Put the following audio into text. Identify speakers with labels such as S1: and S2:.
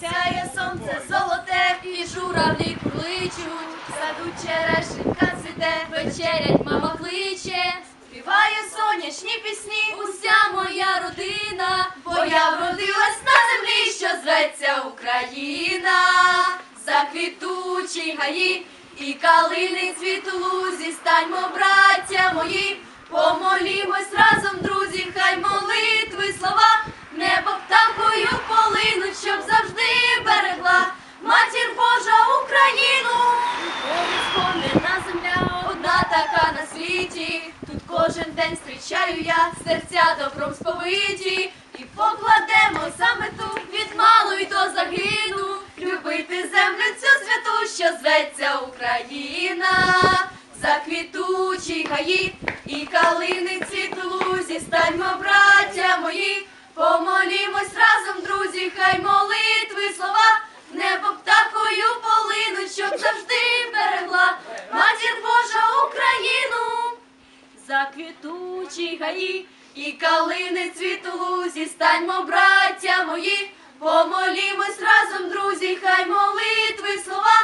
S1: Сяє сонце золоте, і журавлі кличуть, саду черешенька цвіте, вечерять мама кличе, співає сонячні пісні, уся моя родина, бо я вродилась на землі, що зветься Україна, заквітучі гаї і калини цвіт у лузі, станьмо, браття мої, помолімось світі. Тут кожен день зустрічаю я серця добром сповиті. І покладемо за мету від малої до загину. Любити землю цю святу, що зветься Україна. за квітучі гаї і калини цвіт у лузі, станьмо, браття Заквітучі гаї і калини цвіту у лузі, станьмо, браття мої, помолімось разом, друзі, хай молитви слова,